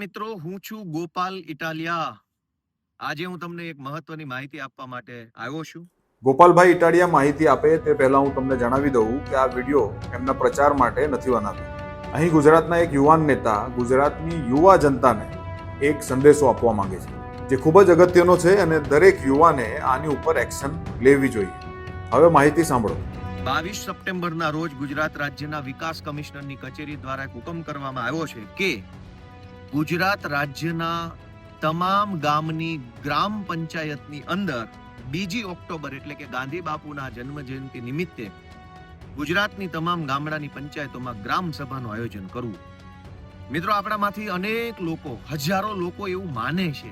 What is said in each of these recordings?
મિત્રો હું છું ગોપાલ ઇટાલિયા. આજે હું તમને એક મહત્વની માહિતી આપવા માટે આવ્યો છું. ગોપાલભાઈ ઇટાલિયા માહિતી આપે તે પહેલા હું તમને જણાવી દઉં કે આ વીડિયો એમના પ્રચાર માટે નથી બનાવ્યો. અહીં ગુજરાતના એક યુવાન નેતા ગુજરાતની યુવા જનતાને એક સંદેશો આપવા માંગે છે જે ખૂબ જ અગત્યનો છે અને દરેક યુવાને આની ઉપર એક્શન લેવી જોઈએ. હવે માહિતી સાંભળો. બાવીસ સપ્ટેમ્બરના રોજ ગુજરાત રાજ્યના વિકાસ કમિશનરની કચેરી દ્વારા એક હુકમ કરવામાં આવ્યો છે કે ગુજરાત રાજ્યના તમામ ગામની ગ્રામ પંચાયતની અંદર બીજી ઓક્ટોબર એટલે કે ગાંધી બાપુના જન્મ જયંતિ નિમિત્તે ગુજરાતની તમામ ગામડાની પંચાયતોમાં ગ્રામ સભાનું આયોજન કરવું. મિત્રો, આપણામાંથી અનેક લોકો, હજારો લોકો એવું માને છે,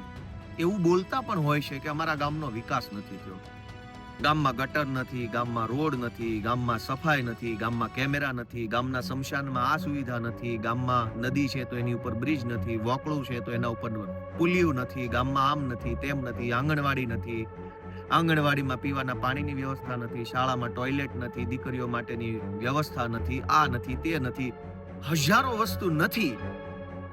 એવું બોલતા પણ હોય છે કે અમારા ગામનો વિકાસ નથી થયો. ગામમાં ગટર નથી, ગામમાં રોડ નથી, ગામમાં સફાઈ નથી, ગામમાં કેમેરા નથી, ગામના શમશાનમાં આ સુવિધા નથી, ગામમાં નદી છે તો એની ઉપર બ્રિજ નથી, વોકળું છે તો એના ઉપર પુલિયું નથી, ગામમાં આમ નથી, તેમ નથી, આંગણવાડી નથી. આંગણવાડીમાં પીવાના પાણીની વ્યવસ્થા નથી, શાળામાં ટોયલેટ નથી, દીકરીઓ માટેની વ્યવસ્થા નથી, આ નથી, તે નથી. હજારો વસ્તુ નથી.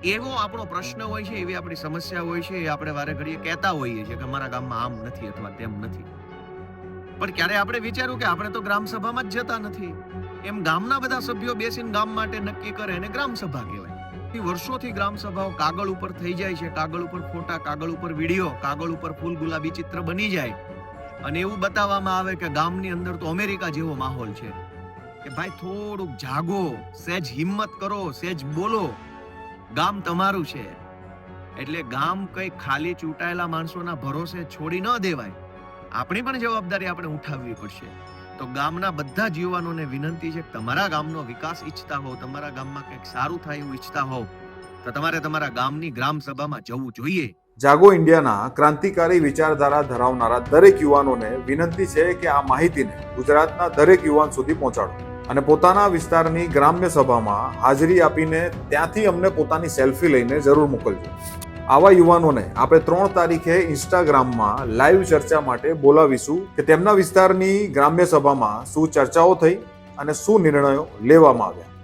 એવો આપણો પ્રશ્ન હોય છે, એવી આપણી સમસ્યા હોય છે, એ આપણે વારે ઘડીએ કહેતા હોઈએ છીએ કે અમારા ગામમાં આમ નથી અથવા તેમ નથી. પણ ક્યારે આપણે વિચાર્યું કે આપણે તો ગ્રામ સભામાં જ જતા નથી? એમ ગામના બધા સભ્યો બેસીને ગામ માટે નક્કી કરે એને ગ્રામ સભા કહેવાય. વર્ષોથી ગ્રામ સભાઓ કાગળ ઉપર થઈ જાય છે. કાગળ ઉપર ફોટા, કાગળ ઉપર વીડિયો, કાગળ ઉપર ફૂલ ગુલાબી ચિત્ર બની જાય. અને એવું બતાવવામાં આવે કે ગામની અંદર તો અમેરિકા જેવો માહોલ છે. કે ભાઈ થોડુંક જાગો, સહેજ હિંમત કરો, સહેજ બોલો. ગામ તમારું છે. એટલે ગામ કઈ ખાલી ચૂંટાયેલા માણસોના ભરોસે છોડી ન દેવાય. આપણી પણ જવાબદારી આપણે ઉઠાવવી પડશે. તો ગામના બધા જ યુવાનોને વિનંતી છે, તમારા ગામનો વિકાસ ઈચ્છતા હો તમારા ગામમાં કંઈક સારું થાય એવું ઈચ્છતા હો તો તમારે તમારા ગામની ગ્રામ સભામાં જવું જોઈએ. જાગો ઇન્ડિયાના ક્રાંતિકારી વિચારધારા ધરાવનારા દરેક યુવાનોને વિનંતી છે કે આ માહિતીને ગુજરાતના દરેક યુવાન સુધી પહોંચાડો. અને પોતાના વિસ્તારની ગ્રામ્ય સભામાં હાજરી આપીને ત્યાંથી અમને પોતાની સેલ્ફી લઈને જરૂર મોકલજો. આવા યુવાનોને આપણે ત્રણ તારીખે ઇન્સ્ટાગ્રામમાં લાઈવ ચર્ચા માટે બોલાવીશું કે તેમના વિસ્તારની ગ્રામ્ય સભામાં શું ચર્ચાઓ થઈ અને શું નિર્ણયો લેવામાં આવ્યા.